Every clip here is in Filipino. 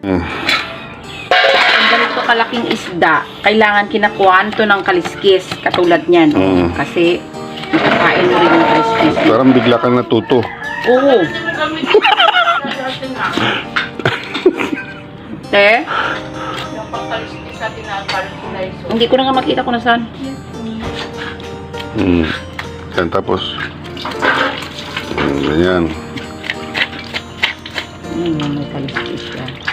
Mm. Ang ganito kalaking isda, kailangan kinakuhaan to ng kaliskis, katulad niyan. Mm. Kasi, makakain mo rin yung kaliskis. Parang bigla kang natuto. Oo. Te? Hindi ko na nga makita kung nasaan. Mm. Yan, tapos. Mm, ganyan. Hmm, may kaliskis siya.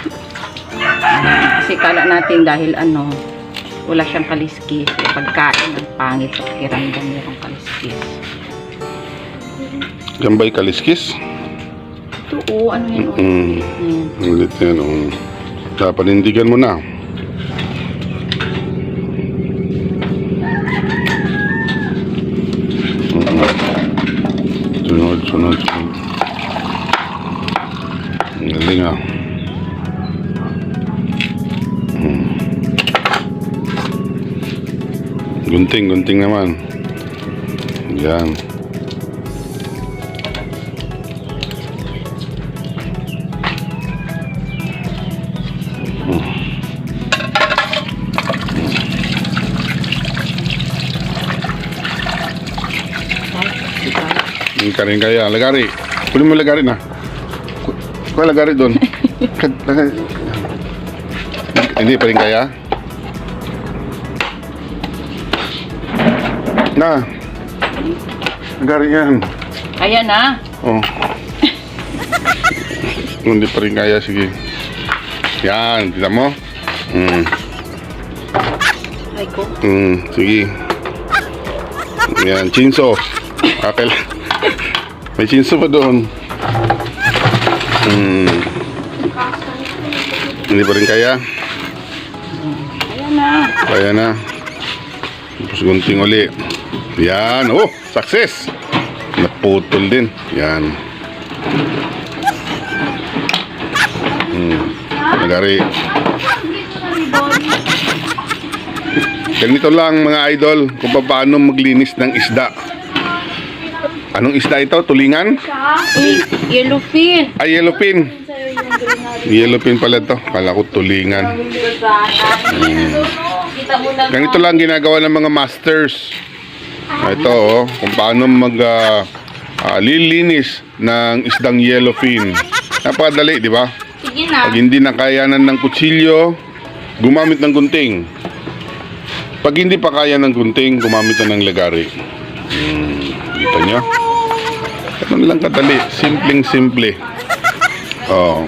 Kasi kala natin dahil ano, wala siyang kaliskis. Pagkain ang pangit sa pakiramdam merong kaliskis. Yan ba'y kaliskis? Ito, oo, ano yan? oh. Mm. Ulit yan. Um, panindigan mo na. Sunod, sunod, sunod. Ang galing ah. Gunting, gunting naman. Yan. Ay, ikaw. Yung karin kaya, lagari. Kunin mo lagari na. Ku- Kuha lagari doon. Kad- lagari. Hindi pa rin kaya? Na. Lagari yan. Ayan na. Oh. Hindi pa rin kaya, sige. Yan, kita mo? Hmm. Ay ko. Hmm, sige. Yan, chinso. Okay lang. May chinso pa doon. Hmm. Hindi pa rin kaya? Ayan na. Kaya na. Tapos gunting uli. Yan. Oh, success. Naputol din. Yan. Hmm. Nagari. Ganito lang mga idol kung paano maglinis ng isda. Anong isda ito? Tulingan? Yellowfin. Ay, yellowfin. Yellowfin pala to. Kala ko tulingan. Na. Ganito lang ginagawa ng mga masters. Ito oh, kung paano mag ah, ah, lilinis ng isdang yellowfin. Napakadali, di ba? Sige na. Pag hindi nakayanan ng kutsilyo, gumamit ng gunting. Pag hindi pa kaya ng gunting, gumamit na ng lagari. Hmm, kita nyo? Ganun lang kadali. Simpleng simple. Oh.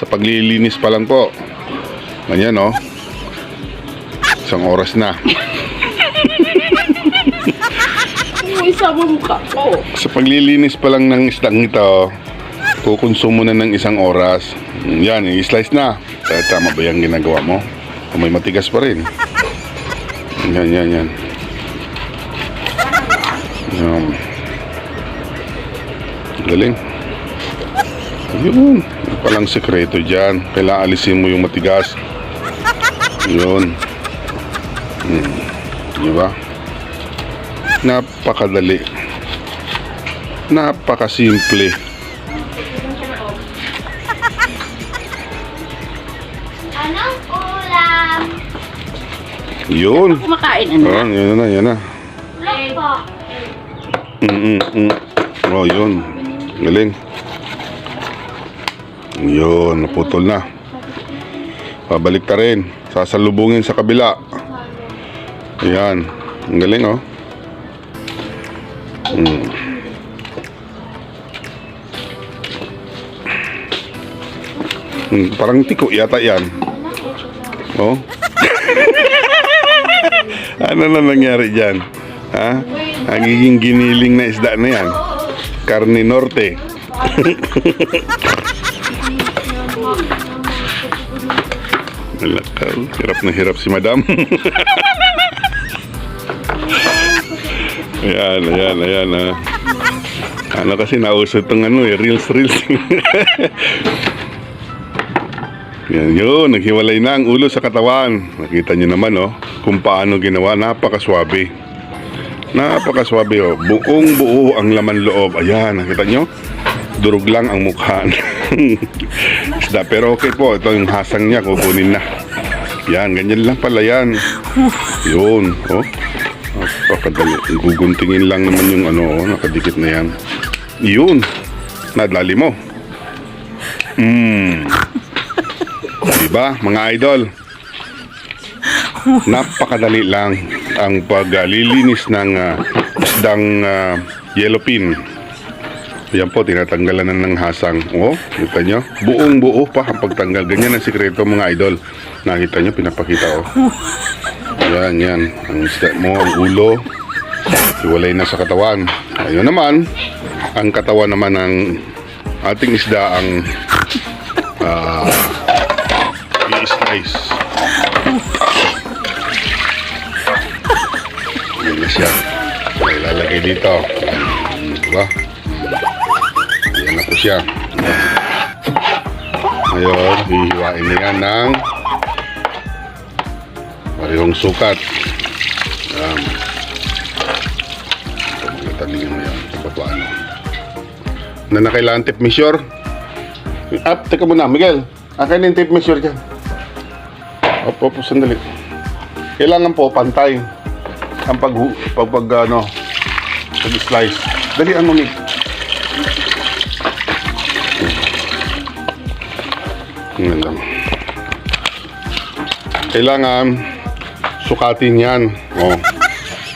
Sa paglilinis pa lang po. Ganyan, oh. Isang oras na. Uy, sa mukha ko. Sa paglilinis pa lang ng isdang ito, kukonsumo na ng isang oras. Yan, i-slice na. Tama ba yung ginagawa mo? O may matigas pa rin. Yan, yan, yan. Yan. Galing. Yun. Palang sekreto dyan. Kailangan alisin mo yung matigas. Yun. Hmm. Di ba? Napakadali. Napakasimple. Anong ulam? Yun. Kumakain, Oh, ano? yan na, yan na. Mm, mm, mm. Oh, yun. Galing. Yun, naputol na. Pabalik ka rin. Sasalubungin sa kabila. Ayan. Ang galing, oh. Mm. Mm, parang tiko yata yan. Oh. ano na nangyari dyan? Ha? Nagiging giniling na isda na yan. Karne Norte. Alakaw, hirap na hirap si madam. ayan, ayan, ayan. ah. Ano kasi nauso itong ano eh, reels, reels. Yan yun, naghiwalay na ang ulo sa katawan. Nakita nyo naman oh, kung paano ginawa, napakaswabe. Napakaswabe oh, buong buo ang laman loob. Ayan, nakita nyo? Durog lang ang mukha. isda. Pero okay po, ito yung hasang niya, kukunin na. Yan, ganyan lang pala yan. Yun, oh. Napakadali. Guguntingin lang naman yung ano, oh, nakadikit na yan. Yun. Nadali mo. Hmm. Diba, mga idol? Napakadali lang ang paglilinis ng ah, isdang ah, yellowfin. Yan po, tinatanggalan na ng hasang. Oh, kita nyo? Buong buo pa ang pagtanggal. Ganyan ang sikreto mga idol. Nakita nyo, pinapakita oh. Yan, yan. Ang isda mo, ang ulo. Iwalay na sa katawan. Ayun naman, ang katawan naman ng ating isda ang ah, i-slice. Yan na siya. Ilalagay dito. Diba? Yan na po siya. Ngayon, hihiwain na yan ng parehong sukat. Yan. Magtatalingin mo yan sa paano. Na na kailangan tape measure. Up, teka muna, Miguel. Akin yung tape measure dyan. Opo, opo, sandali. Kailangan po pantay ang pag, pag, pag ano, pag slice. Dali ang Mig. Yan lang. Kailangan sukatin yan. Oh.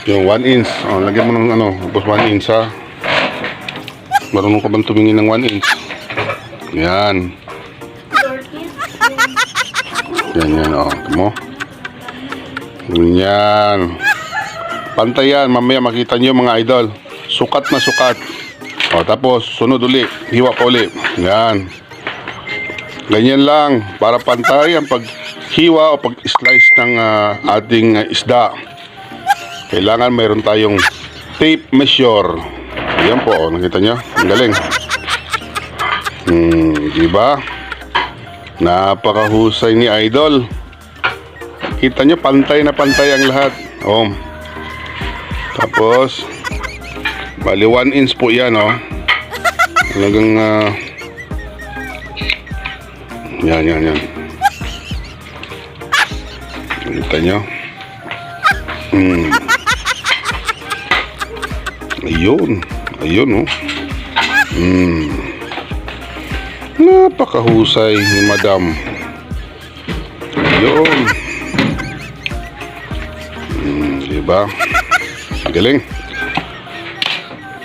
Yung 1 inch. Oh, lagyan mo ng ano, tapos 1 inch ha. Marunong ka bang tumingin ng 1 inch? Yan. Yan, yan, oh. Ito mo. Yan. Pantay yan. Mamaya makita nyo mga idol. Sukat na sukat. O, tapos, sunod uli. Hiwa pa uli. Yan. Ganyan lang. Para pantay ang paghiwa o pag-slice ng ah, ating ah, isda. Kailangan mayroon tayong tape measure. Yan po. O, nakita nyo? Ang galing. Hmm, di ba? Napakahusay ni Idol. Kita nyo, pantay na pantay ang lahat. Oh. Tapos, bali 1 inch po yan, oh. Talagang, ah, yan, yan, yan. Kita nyo? Hmm. Ayun. Ayun, oh. Hmm. Napakahusay ni Madam. Yun. Hmm, diba? Galing.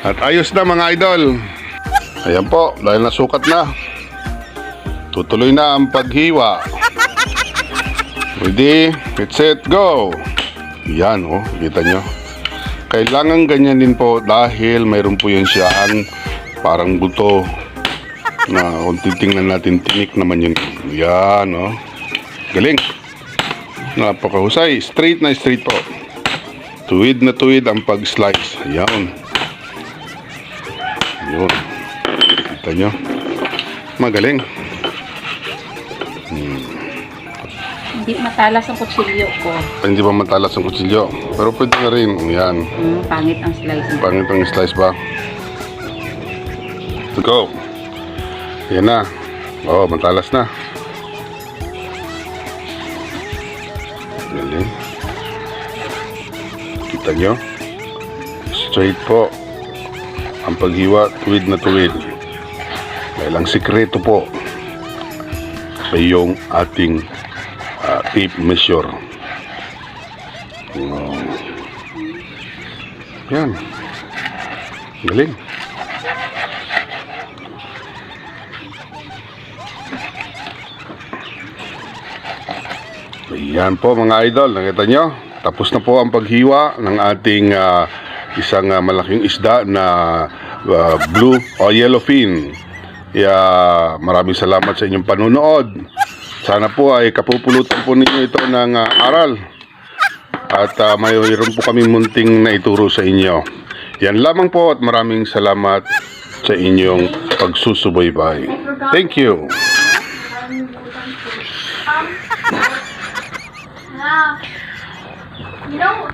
At ayos na mga idol. Ayan po, dahil nasukat na. Tutuloy na ang paghiwa. Ready, get set, go! Yan, oh, kita nyo. Kailangan ganyan din po dahil mayroon po yun siyang parang buto na kung titingnan natin tinik naman yun. Yan oh. Galing! Napakahusay. Straight na straight po. Tuwid na tuwid ang pag slice yan. Yun. Kita nyo? Magaling Hindi matalas ang kutsilyo ko. hindi pa matalas ang kutsilyo? Pero pwede na rin yan. Hmm, pangit ang slice. pangit ang slice ba? Let's go. Yan na. Oh matalas na. Galing. Kita nyo? Straight po. Ang paghiwa tuwid na tuwid. Dahil ang sikreto po. Ay yung ating tape measure Oh. yan galing Yan po mga idol, nakita nyo? Tapos na po ang paghiwa ng ating ah, isang ah, malaking isda na ah, blue o yellowfin. Kaya maraming salamat sa inyong panunood. Sana po ay kapupulutan po ninyo ito ng ah, aral. At uh, mayroon po kami munting na ituro sa inyo. Yan lamang po at maraming salamat sa inyong pagsusubaybay. Thank you. You know,